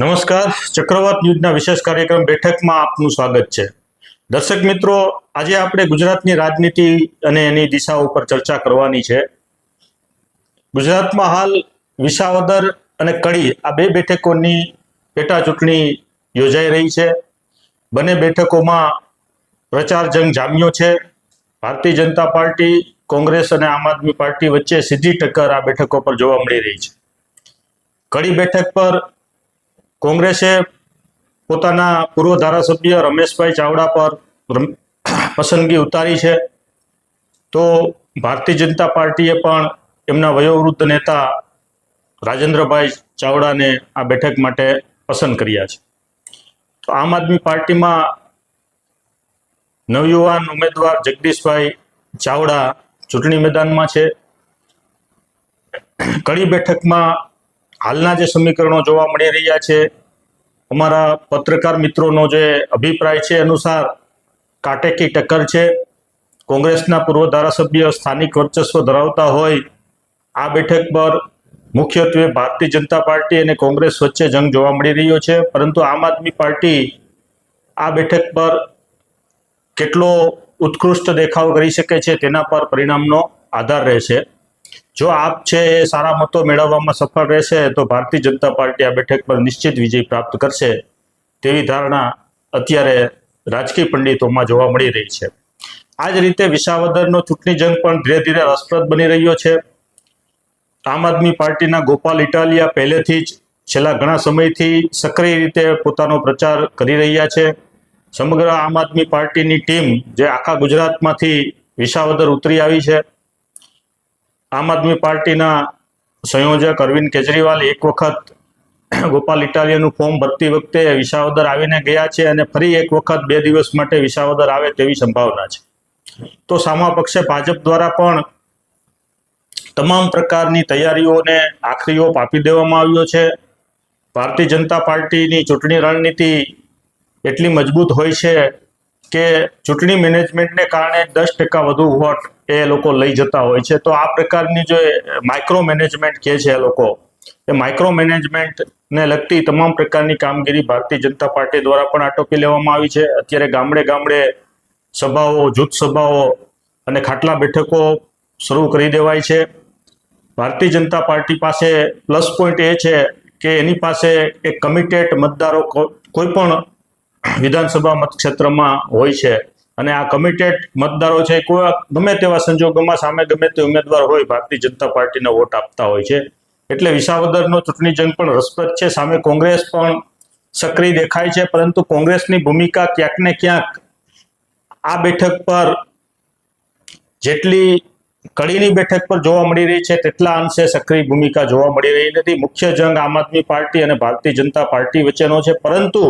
નમસ્કાર. ચક્રવાત ન્યૂઝના વિશેષ કાર્યક્રમ બેઠકમાં આપનું સ્વાગત છે. દર્શક મિત્રો, આજે આપણે ગુજરાતની રાજનીતિ અને એની દિશા ઉપર ચર્ચા કરવાની છે. ગુજરાતમાં હાલ વિસાવદર અને કડી આ બે બેઠકોની પેટા ચૂંટણી યોજાઈ રહી છે. બંને બેઠકોમાં પ્રચાર જંગ જામ્યો છે. ભારતીય જનતા પાર્ટી, કોંગ્રેસ અને આમ આદમી પાર્ટી વચ્ચે સીધી ટક્કર આ બેઠકો પર જોવા મળી રહી છે. કડી બેઠક પર કોંગ્રેસે પોતાના પૂર્વ ધારાસભ્ય રમેશભાઈ ચાવડા પર પસંદગી ઉતારી છે. તો ભારતીય જનતા પાર્ટીએ પણ એમના વયોવૃદ્ધ નેતા રાજેન્દ્રભાઈ ચાવડાને આ બેઠક માટે પસંદ કર્યા છે. તો આમ આદમી પાર્ટીમાં નવયુવાન ઉમેદવાર જગદીશભાઈ ચાવડા ચૂંટણી મેદાનમાં છે. કડી બેઠકમાં હાલના જે સમીકરણો જોવા મળી રહ્યા છે, અમારા પત્રકાર મિત્રોનો જે અભિપ્રાય છે અનુસાર કાટેકી ટક્કર છે. કોંગ્રેસના પૂર્વ ધારાસભ્ય સ્થાનિક વર્ચસ્વ ધરાવતા હોય, આ બેઠક પર મુખ્યત્વે ભારતીય જનતા પાર્ટી અને કોંગ્રેસ વચ્ચે જંગ જોવા મળી રહ્યો છે. પરંતુ આમ આદમી પાર્ટી આ બેઠક પર કેટલો ઉત્કૃષ્ટ દેખાવ કરી શકે છે તેના પર પરિણામનો આધાર રહેશે. જો આપ છે એ સારા મતો મેળવવામાં સફળ રહેશે, તો ભારતીય જનતા પાર્ટી આ બેઠક પર નિશ્ચિત વિજય પ્રાપ્ત કરશે તેવી ધારણા અત્યારે રાજકીય પંડિતોમાં જોવા મળી રહી છે. આ જ રીતે વિસાવદરનો ચૂંટણી જંગ પણ ધીરે ધીરે રસપ્રદ બની રહ્યો છે. આમ આદમી પાર્ટીના ગોપાલ ઇટાલિયા પહેલેથી જ છેલ્લા ઘણા સમયથી સક્રિય રીતે પોતાનો પ્રચાર કરી રહ્યા છે. સમગ્ર આમ આદમી પાર્ટીની ટીમ જે આખા ગુજરાતમાંથી વિસાવદર ઉતરી આવી છે. આમ આદમી પાર્ટીના સંયોજક અરવિંદ કેજરીવાલ એક વખત ગોપાલ ઇટાલિયાનું ફોર્મ ભરતી વખતે વિસાવદર આવીને ગયા છે અને ફરી એક વખત બે દિવસ માટે વિસાવદર આવે તેવી સંભાવના છે. તો સામા પક્ષે ભાજપ દ્વારા પણ તમામ પ્રકારની તૈયારીઓને આખરી ઓપ આપી દેવામાં આવ્યો છે. ભારતીય જનતા પાર્ટીની ચૂંટણી રણનીતિ એટલી મજબૂત હોય છે કે ચૂંટણી મેનેજમેન્ટને કારણે દસ ટકા વધુ વોટ એ લોકો લઈ જતા હોય છે. તો આ પ્રકારની જે માઇક્રો મેનેજમેન્ટ કહે છે એ લોકો, એ માઇક્રો મેનેજમેન્ટને લગતી તમામ પ્રકારની કામગીરી ભારતીય જનતા પાર્ટી દ્વારા પણ આટોપી લેવામાં આવી છે. અત્યારે ગામડે ગામડે સભાઓ, જૂથ સભાઓ અને ખાટલા બેઠકો શરૂ કરી દેવાય છે. ભારતીય જનતા પાર્ટી પાસે પ્લસ પોઈન્ટ એ છે કે એની પાસે એક કમિટેડ મતદારો કોઈ પણ વિધાનસભા મતક્ષેત્રમાં હોય છે. અને આ કમિટેડ મતદારો છે, કોઈ ગમે તેવા સંજોગોમાં સામે ગમે તે ઉમેદવાર હોય, ભારતીય જનતા પાર્ટીને વોટ આપતા હોય છે. એટલે વિસાવદરનો ચૂંટણી જંગ પણ રસપ્રદ છે. સામે કોંગ્રેસ પણ સક્રિય દેખાય છે, પરંતુ કોંગ્રેસની ભૂમિકા ક્યાંક ને ક્યાંક આ બેઠક પર જેટલી કડીની બેઠક પર જોવા મળી રહી છે, તેટલા અંશે સક્રિય ભૂમિકા જોવા મળી રહી નથી. મુખ્ય જંગ આમ આદમી પાર્ટી અને ભારતીય જનતા પાર્ટી વચ્ચેનો છે, પરંતુ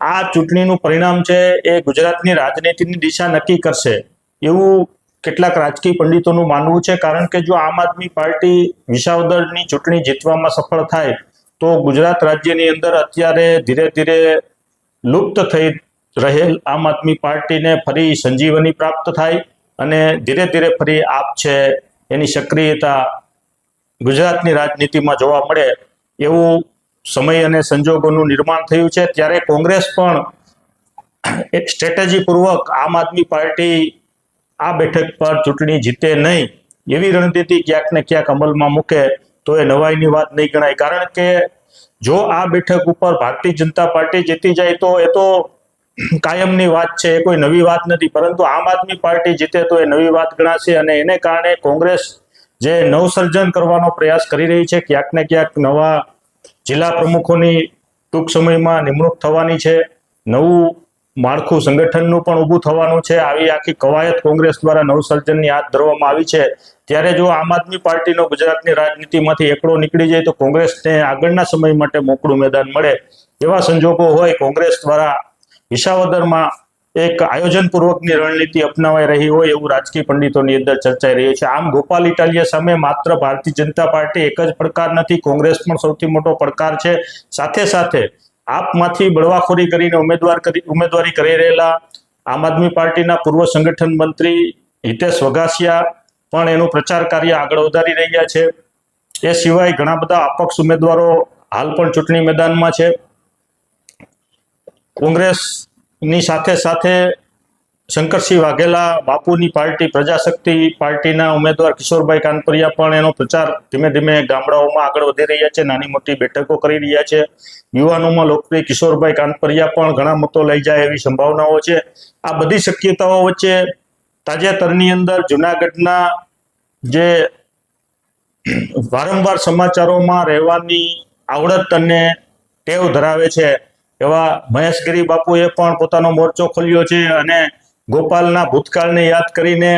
આ ચૂંટણીનું પરિણામ છે એ ગુજરાતની રાજનીતિની દિશા નક્કી કરશે. એવું કેટલાક રાજકીય પંડિતોનું માનવું છે, કારણ કે જો આમ આદમી પાર્ટી વિસાવદરની ચૂંટણી જીતવામાં સફળ થાય, તો ગુજરાત રાજ્યની અંદર અત્યારે ધીરે ધીરે લુપ્ત થઈ રહેલ આમ આદમી પાર્ટીને ફરી સંજીવની પ્રાપ્ત થાય અને ધીરે ધીરે ફરી આપ છે એની સક્રિયતા ગુજરાતની રાજનીતિમાં જોવા મળે એવું સમય અને સંજોગોનું નિર્માણ થયું છે. ત્યારે કોંગ્રેસ પણ એક સ્ટ્રેટેજી પૂર્વક આમ આદમી પાર્ટી આ બેઠક પર ચૂંટણી જીતે નહીં એવી રણનીતિ ક્યાંક ને ક્યાંક અમલમાં મૂકે તો એ નવાઈની વાત નહીં ગણાય. કારણ કે જો આ બેઠક ઉપર ભારતીય જનતા પાર્ટી જીતી જાય તો એ તો કાયમની વાત છે, એ કોઈ નવી વાત નથી. પરંતુ આમ આદમી પાર્ટી જીતે તો એ નવી વાત ગણાશે અને એને કારણે કોંગ્રેસ જે નવસર્જન કરવાનો પ્રયાસ કરી રહી છે, ક્યાંક ને ક્યાંક નવા જિલ્લા પ્રમુખોની ટૂંક સમયમાં નિમણૂક થવાની છે. નવું માળખું સંગઠનનું પણ ઊભું થવાનું છે. આવી આખી કવાયત કોંગ્રેસ દ્વારા નવસર્જનની હાથ ધરવામાં આવી છે. ત્યારે જો આમ આદમી પાર્ટીનો ગુજરાતની રાજનીતિમાંથી એકડો નીકળી જાય તો કોંગ્રેસને આગળના સમય માટે મોકળું મેદાન મળે એવા સંજોગો હોય કોંગ્રેસ દ્વારા વિસાવદરમાં એક આયોજનપૂર્વકની રણનીતિ અપનાવાઈ રહી હોય એવું રાજકીય પંડિતોની અંદર ચર્ચાઈ રહ્યું છે. આમ ગોપાલ ઇટાલિયા સામે માત્ર ભારતીય જનતા પાર્ટી એક જ પડકાર નથી, કોંગ્રેસ પણ સૌથી મોટો પડકાર છે. સાથે સાથે આપમાંથી બળવાખોરી કરીને ઉમેદવાર કરી, ઉમેદવારી કરી રહેલા આમ આદમી પાર્ટીના પૂર્વ સંગઠન મંત્રી હિતેશ વઘાસિયા પણ એનું પ્રચાર કાર્ય આગળ વધારી રહ્યા છે. એ સિવાય ઘણા બધા અપક્ષ ઉમેદવારો હાલ પણ ચૂંટણી મેદાનમાં છે. કોંગ્રેસની સાથે સાથે શંકરસિંહ વાઘેલા, બાપુની પાર્ટી, પ્રજાશક્તિ પાર્ટીના ઉમેદવાર કિશોરભાઈ કાનપરિયા પણ એનો પ્રચાર ધીમે ધીમે ગામડાઓમાં આગળ વધી રહ્યા છે, નાની મોટી બેઠકો કરી રહ્યા છે. યુવાનોમાં લોકપ્રિય કિશોરભાઈ કાનપરિયા પણ ઘણા મતો લઈ જાય એવી સંભાવનાઓ છે. આ બધી શક્યતાઓ વચ્ચે તાજેતરની અંદર જુનાગઢના જે વારંવાર સમાચારોમાં રહેવાની આવડત અને ટેવ ધરાવે છે એવા મહેશગીરી બાપુએ પણ પોતાનો મોરચો ખોલ્યો છે અને ગોપાલના ભૂતકાળને યાદ કરીને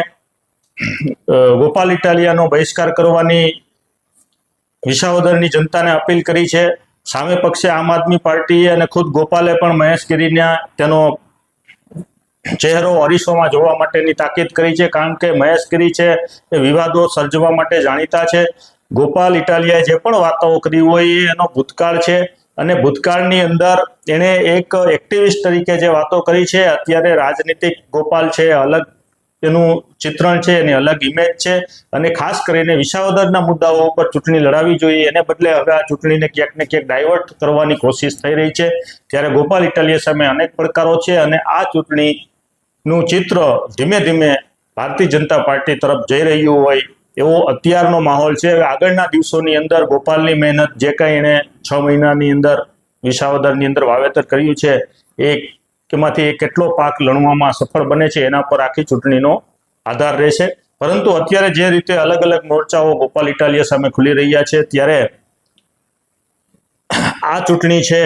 ગોપાલ ઇટાલિયાનો બહિષ્કાર કરવાની વિસાવદરની જનતાને અપીલ કરી છે. સામે પક્ષે આમ આદમી પાર્ટીએ અને ખુદ ગોપાલે પણ મહેશગીરીના તેનો ચહેરો અરીસોમાં જોવા માટેની તાકીદ કરી છે, કારણ કે મહેશગીરી છે એ વિવાદો સર્જવા માટે જાણીતા છે. ગોપાલ ઇટાલિયાએ જે પણ વાતો કરી હોય એનો ભૂતકાળ છે. અને ભૂતકાળની અંદર એણે એક એક્ટિવિસ્ટ તરીકે જે વાતો કરી છે, અત્યારે રાજનીતિક ગોપાલ છે, અલગ એનું ચિત્રણ છે, એની અલગ ઇમેજ છે અને ખાસ કરીને વિસાવદરના મુદ્દાઓ ઉપર ચૂંટણી લડાવી જોઈએ. એને બદલે હવે આ ચૂંટણીને ક્યાંક ને ક્યાંક ડાયવર્ટ કરવાની કોશિશ થઈ રહી છે. ત્યારે ગોપાલ ઇટાલિયા સામે અનેક પડકારો છે અને આ ચૂંટણીનું ચિત્ર ધીમે ધીમે ભારતીય જનતા પાર્ટી તરફ જઈ રહ્યું હોય એવો અત્યારનો માહોલ છે. આગળના દિવસોની અંદર ગોપાલની મહેનત જે કંઈ એણે છ મહિનાની અંદર વિસાવદરની અંદર વાવેતર કર્યું છે. એ કેટલો પાક લણવામાં સફળ બને છે એના પર આખી ચૂંટણીનો આધાર રહેશે. પરંતુ અત્યારે જે રીતે અલગ અલગ મોરચાઓ ગોપાલ ઇટાલિયા સામે ખુલી રહ્યા છે, ત્યારે આ ચૂંટણી છે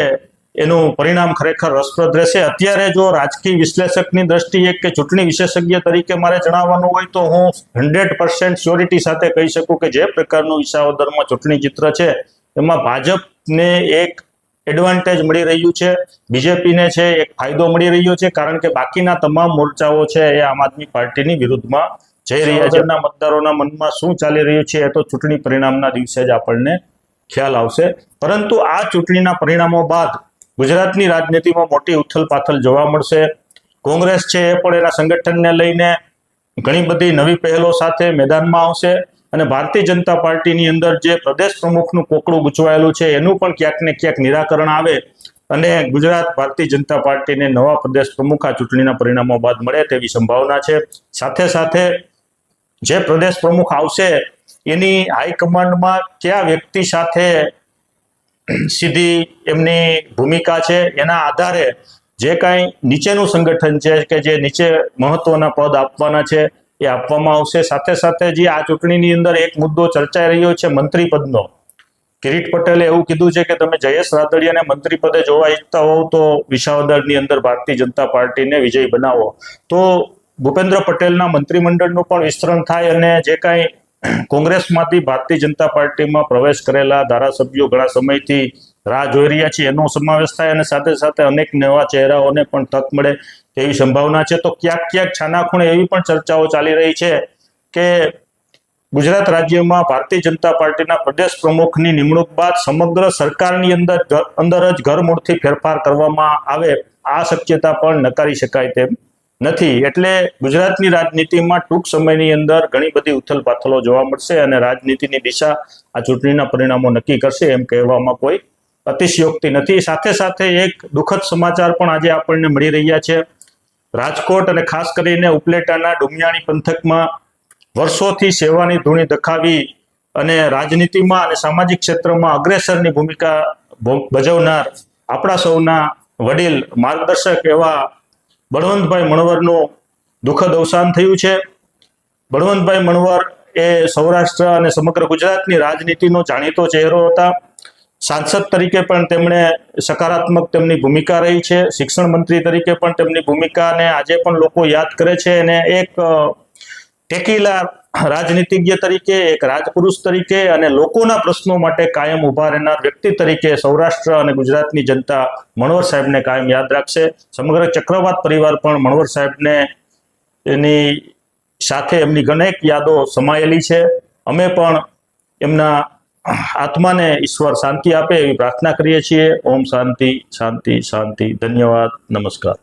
એનું પરિણામ ખરેખર રસપ્રદ રહેશે. અત્યારે જો રાજકીય વિશ્લેષકની દ્રષ્ટિએ કે ચૂંટણી વિશેષજ્ઞ તરીકે મારે જણાવવાનું હોય તો હું હંડ્રેડ પર્સન્ટ સ્યોરિટી સાથે કહી શકું કે જે પ્રકારનું વિસાવદરમાં ચૂંટણી ચિત્ર છે એમાં ભાજપને એક એડવાન્ટેજ મળી રહ્યું છે બીજેપીને છે એક ફાયદો મળી રહ્યો છે કારણ કે બાકીના તમામ મોરચાઓ છે એ આમ આદમી પાર્ટીની વિરુદ્ધમાં જઈ રહ્યા છે. એમના મતદારોના મનમાં શું ચાલી રહ્યું છે એ તો ચૂંટણી પરિણામના દિવસે જ આપણને ખ્યાલ આવશે. પરંતુ આ ચૂંટણીના પરિણામો બાદ ગુજરાતની રાજનીતિમાં મોટી ઉથલપાથલ જોવા મળશે. કોંગ્રેસ છે એ પણ એના સંગઠનને લઈને ઘણી બધી નવી પહેલો સાથે મેદાનમાં આવશે. અને ભારતીય જનતા પાર્ટીની અંદર જે પ્રદેશ પ્રમુખનું કોકડું ગૂંચવાયેલું છે, એનું પણ ક્યાંક ને ક્યાંક નિરાકરણ આવે અને ગુજરાત ભારતીય જનતા પાર્ટીને નવા પ્રદેશ પ્રમુખ આ ચૂંટણીના પરિણામો બાદ મળે તેવી સંભાવના છે. સાથે સાથે જે પ્રદેશ પ્રમુખ આવશે, એની હાઈકમાન્ડમાં કયા વ્યક્તિ સાથે સીધી એમની ભૂમિકા છે, એના આધારે જે કાંઈ નીચેનું સંગઠન છે કે જે નીચે મહત્વના પદ આપવાના છે એ આપવામાં આવશે. સાથે સાથે જે આ ચૂંટણીની અંદર એક મુદ્દો ચર્ચાઈ રહ્યો છે મંત્રી પદનો કિરીટ પટેલે એવું કીધું છે કે તમે જયેશ રાદડિયાને મંત્રી પદે જોવા ઈચ્છતા હોવ તો વિસાવદરની અંદર ભારતીય જનતા પાર્ટીને વિજય બનાવો. તો ભૂપેન્દ્ર પટેલના મંત્રીમંડળનું પણ વિસ્તરણ થાય અને જે કાંઈ કોંગ્રેસમાંથી ભારતીય જનતા પાર્ટીમાં પ્રવેશ કરેલા ધારાસભ્યો ઘણા સમયથી રાહ જોઈ રહ્યા છે એનો સમાવેશ થાય અને સાથે સાથે અનેક નવા ચહેરાઓને પણ તક મળે તેવી સંભાવના છે. તો ક્યાંક ક્યાંક છાનાખૂણે એવી પણ ચર્ચાઓ ચાલી રહી છે કે ગુજરાત રાજ્યમાં ભારતીય જનતા પાર્ટીના પ્રદેશ પ્રમુખની નિમણૂક બાદ સમગ્ર સરકારની અંદર અંદર જ ઘરમૂળથી ફેરફાર કરવામાં આવે. આ શક્યતા પણ નકારી શકાય તેમ નથી. એટલે ગુજરાતની રાજનીતિમાં ટૂંક સમયની અંદર ઘણી બધી ઉથલપાથલો જોવા મળશે અને રાજનીતિની દિશા આ ચૂંટણીના પરિણામો નક્કી કરશે એમ કહેવામાં કોઈ અતિશયોક્તિ નથી. સાથે સાથે એક દુઃખદ સમાચાર પણ આજે આપણને મળી રહ્યા છે. રાજકોટ અને ખાસ કરીને ઉપલેટાના ડુમિયાણી પંથકમાં વર્ષોથી સેવાની ધૂણી દખાવી અને રાજનીતિમાં અને સામાજિક ક્ષેત્રમાં અગ્રેસરની ભૂમિકા ભજવનાર આપણા સૌના વડીલ, માર્ગદર્શક એવા બળવંતભાઈ મણવરનું દુઃખદ અવસાન થયું છે. બળવંતભાઈ મણવર એ સૌરાષ્ટ્ર અને સમગ્ર ગુજરાતની રાજનીતિનો જાણીતો ચહેરો હતા. સાંસદ તરીકે પણ તેમણે સકારાત્મક તેમની ભૂમિકા રહી છે. શિક્ષણ મંત્રી તરીકે પણ તેમની ભૂમિકાને આજે પણ લોકો યાદ કરે છે અને એક ટેકીલા રાજનીતિજ્ઞ તરીકે, એક રાજપુરુષ તરીકે અને લોકોના પ્રશ્નો માટે કાયમ ઊભા રહેનાર વ્યક્તિ તરીકે સૌરાષ્ટ્ર અને ગુજરાતની જનતા મણવર સાહેબને કાયમ યાદ રાખશે. સમગ્ર ચક્રવાત પરિવાર પણ મણવર સાહેબને એની સાથે એમની ઘણેક યાદો સમાયેલી છે. અમે પણ એમના આત્માને ઈશ્વર શાંતિ આપે એવી પ્રાર્થના કરીએ છીએ. ઓમ શાંતિ શાંતિ શાંતિ. ધન્યવાદ. નમસ્કાર.